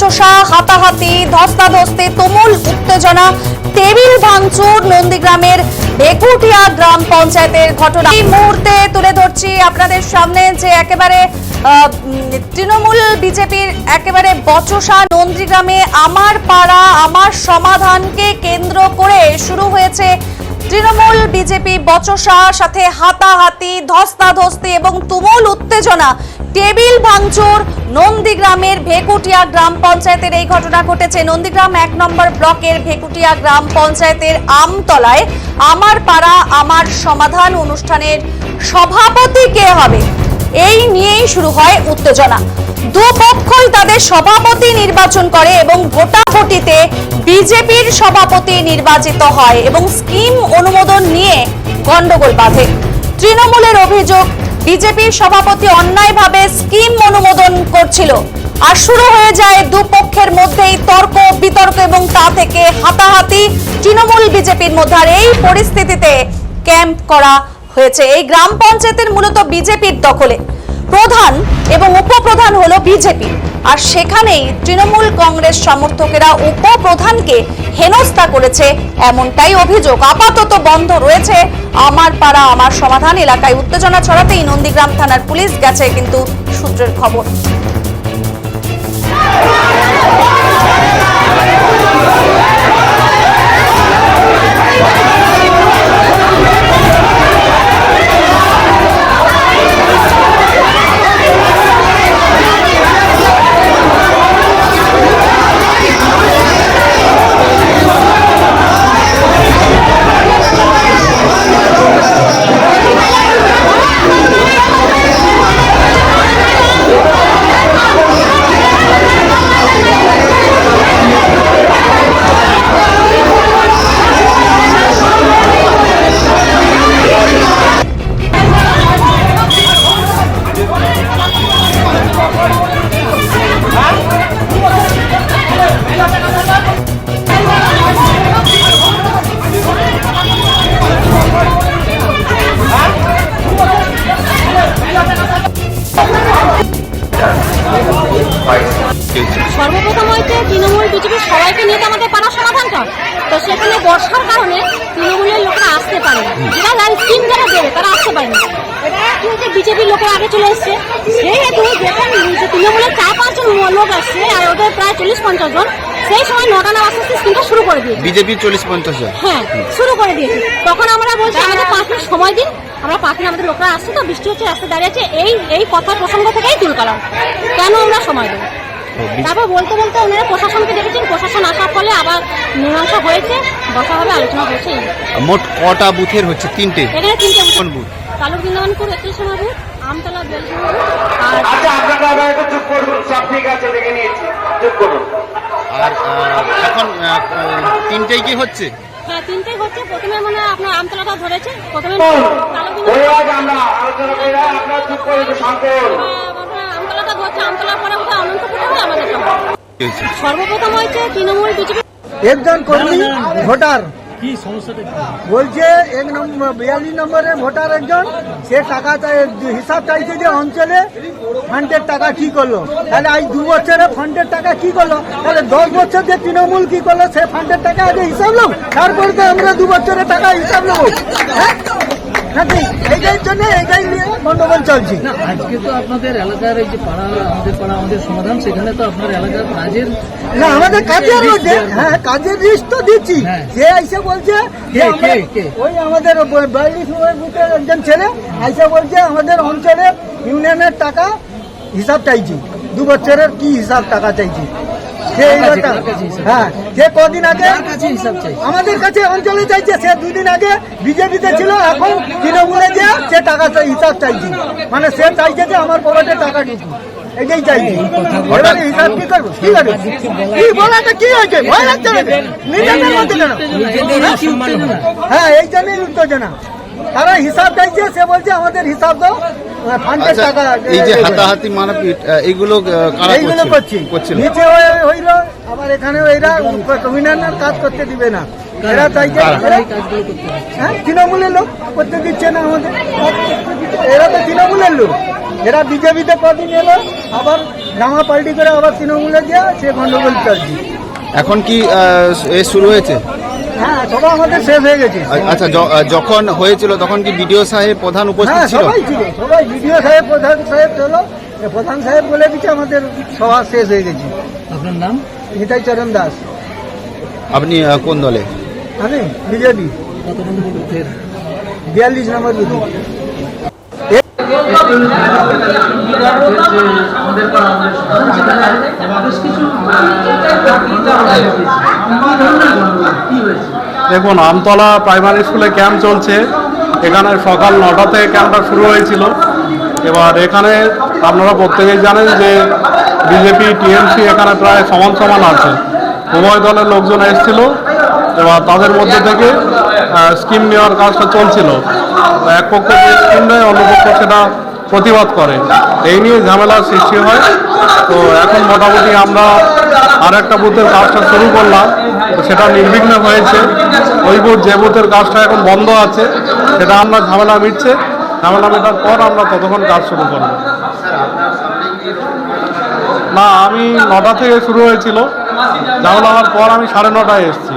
বচসা হাতাহাতি, ধস্তাধস্তি, তুমুল উত্তেজনা, টেবিল ভাঙচুর নন্দীগ্রামের ভেকুটিয়া গ্রাম পঞ্চায়েতের ঘটনা। এই মুহূর্তে তুলে ধরছি আপনাদের সামনে যে একেবারে তৃণমূল বিজেপির একেবারে বচসা নন্দীগ্রামে আমার পাড়া, আমার সমাধানকে কেন্দ্র করে শুরু হয়েছে তৃণমূল বিজেপি বচসা, সাথে হাতাহাতি, ধস্তাধস্তি এবং তুমুল উত্তেজনা। টেবিল ভাঙচুর নন্দীগ্রামের ভেকুটিয়া গ্রাম পঞ্চায়েতের এই ঘটনা ঘটেছে। নন্দীগ্রাম এক নম্বর ব্লকের ভেকুটিয়া গ্রাম পঞ্চায়েতের আমতলায় আমার পাড়া আমার সমাধান অনুষ্ঠানের সভাপতি কে হবে? এই নিয়েই শুরু হয় উত্তেজনা। দুপক্ষই তাদের সভাপতি নির্বাচন করে এবং ভোটাভুটিতে বিজেপির সভাপতি নির্বাচিত হয় এবং স্কিম অনুমোদন নিয়ে গন্ডগোল বাঁধে। তৃণমূলের অভিযোগ বিজেপির সভাপতি অন্যায়ভাবে স্কিম অনুমোদন করছিল। আর শুরু হয়ে যায় দুপক্ষের মধ্যেই তর্ক, বিতর্ক এবং তা থেকে হাতাহাতি। তৃণমূল বিজেপির মধ্যে আর এই পরিস্থিতিতে ক্যাম্প করা হয়েছে। এই গ্রাম পঞ্চায়েতের মূলত বিজেপির দখলে। প্রধান এবং উপপ্রধান হলো বিজেপি। আর সেখানেই তৃণমূল কংগ্রেস সমর্থকেরা উপপ্রধানকে হেনস্থা করেছে এমনটাই অভিযোগ। আপাতত বন্ধ রয়েছে আমার পাড়া আমার সমাধান এলাকায়। উত্তেজনা ছড়াতেই নন্দীগ্রাম থানার পুলিশ গেছে কিন্তু সূত্রের খবর। পাড়ার তো সেখানে বর্ষার কারণে তৃণমূলের লোকরা আসতে পারে যারা যারা স্কিম যারা দেবে তারা আসতে পারে না। কি হচ্ছে বিজেপির লোকেরা আগে চলে এসছে। সেহেতু যে তৃণমূলের চার পাঁচজন লোক আসছে আর ওদের প্রায় চল্লিশ পঞ্চাশ জন সেই সময় নটা না আস্তে স্কিমটা শুরু করে দিয়েছে। বিজেপির চল্লিশ পঞ্চাশ হ্যাঁ শুরু করে দিয়েছে। তখন আমরা বলছি আমাদের পাঁচ মিনিট সময় দিন। আমরা পাঁচ মিনিট আমাদের লোকরা আসছে তো বৃষ্টি হচ্ছে রাস্তায় দাঁড়িয়ে আছে। এই এই কথা প্রসঙ্গ থেকেই তুল কালাম কেন আমরা সময় দেবো? তারপর বলতে বলতে ওনারা প্রশাসনকে দেখেছেন প্রশাসন আসার ফলে আবার মীমাংসা হয়েছে বসা হবে আলোচনা হয়েছে। মোট কটা বুথের হচ্ছে? তিনটে। এখানে তিনটে কোন বুথ? কালুর বৃন্দাবনপুর একত্রিশ নম্বর আমতলা বিয়াল্লিশ আর আচ্ছা আপনারা একটু চুপ করুন সব ঠিক আছে দেখে নিয়েছি। চুপ করুন। আর এখন তিনটেই কি হচ্ছে? হ্যাঁ তিনটেই হচ্ছে। প্রথমে মানে আপনার আমতলাটা ধরেছে। প্রথমে কালুর ওই আজ হয়েছে? সর্বপ্রথম হচ্ছে তৃণমূল বিজেপি একজন কর্মী ভোটার। বলছে এক নম্বর বিয়াল্লিশ নম্বরের ভোটার একজন সে টাকা চাই- হিসাব চাইছে যে অঞ্চলে ফান্ডের টাকা কি করল। তাহলে আজ দু বছরে ফান্ডের টাকা কি করল? তাহলে দশ বছর যে তৃণমূল কি করল সে ফান্ডের টাকা আগে হিসাব লোক তারপরে তো আমরা দু বছরের টাকা হিসাব নেব জন্য নিয়ে গন্ডগোল চলছে। না আজকে তো আপনাদের এলাকার এই যে পাড়া আমাদের পাড়া আমাদের সমাধান সেখানে তো আপনার এলাকার কাজের না আমাদের কাজের মধ্যে হ্যাঁ কাজের লিস্ট তো দিচ্ছি। হ্যাঁ। সে এসে বলছে? ওই আমাদের একজন ছেলে এসে বলছে আমাদের অঞ্চলে ইউনিয়নের টাকা হিসাব চাইছি। দু বছরের কি হিসাব টাকা চাইছি। হ্যাঁ সে কদিন আগে আমাদের কাছে অঞ্চলে চাইছে সে দুদিন আগে বিজেপিতে ছিল এখন তৃণমূলে যে সে টাকা হিসাব চাইছে। মানে সে চাইছে যে আমার পকেটে টাকা ঢুকু এটাই চাইছি। এবারে হিসাব কি করব? কি করব? কি বলাটা কি হয়েছে? ভয় লাগছে নিজেদের মধ্যে কেন? নিজেদেরই কি উত্তেজনা? হ্যাঁ এই জন্যই উত্তেজনা। তারা হিসাব চাইছে সে বলছে আমাদের হিসাব দাও ফান্ডের টাকা এই যে হাতাহাতি মারাপিট এইগুলো কারা এইগুলো করছিল? নিচে হয়ে- আবার এখানে এরা কমিশনার কাজ করতে দিবে না। এরা চাইছে কারা? এরা এই কাজগুলো করতে হচ্ছে হ্যাঁ তৃণমূলের লোক করতে দিচ্ছে না আমাদের। এরা তো তৃণমূলের লোক। এরা বিজেপিতে কদিন এলো আবার জামা পাল্টি করে আবার তৃণমূলে গিয়ে সে গন্ডগোল চলছে। এখন কি আহ, এ শুরু হয়েছে? হ্যাঁ সবাই আমাদের শেষ হয়ে গেছে। আচ্ছা যখন হয়েছিল তখন কি বিডিও সাহেব প্রধান উপস্থিত হ্যাঁ ছিল? সবাই ছিল সবাই বিডিও সাহেব প্রধান সাহেব ছিল। প্রধান সাহেব বলে দিচ্ছে আমাদের সভা শেষ হয়ে গেছে। আপনার নাম? নিতাই চরণ দাস। আপনি কোন দলে? আমি বিজেপি। বিয়াল্লিশ নম্বর বুথ। আমাদের বেশ কিছু দেখুন, আমতলা প্রাইমারি স্কুলে ক্যাম্প চলছে। এখানে সকাল নটা থেকে ক্যাম্পটা শুরু হয়েছিল। এবার এখানে আপনারা প্রত্যেকেই জানেন যে বিজেপি টিএমসি এখানে প্রায় সমান সমান আছে। উভয় দলের লোকজন এসেছিল। এবার তাদের মধ্যে থেকে স্কিম নেওয়ার কাজটা চলছিল। এক পক্ষ যে স্কিম নেয়, অন্য পক্ষ সেটা প্রতিবাদ করে। এই নিয়ে ঝামেলার সৃষ্টি হয়। তো এখন মোটামুটি আমরা আর একটা বুথের কাজটা শুরু করলাম। তো সেটা নির্বিঘ্ন হয়েছে। ওই বুথ, যে বুথের কাজটা এখন বন্ধ আছে, সেটা আমরা ঝামেলা মিটছে। ঝামেলা মেটার পর আমরা ততক্ষণ কাজ শুরু করব। না, আমি নটা থেকে শুরু হয়েছিল। ঝামেলা হওয়ার পর আমি সাড়ে নটায় এসেছি।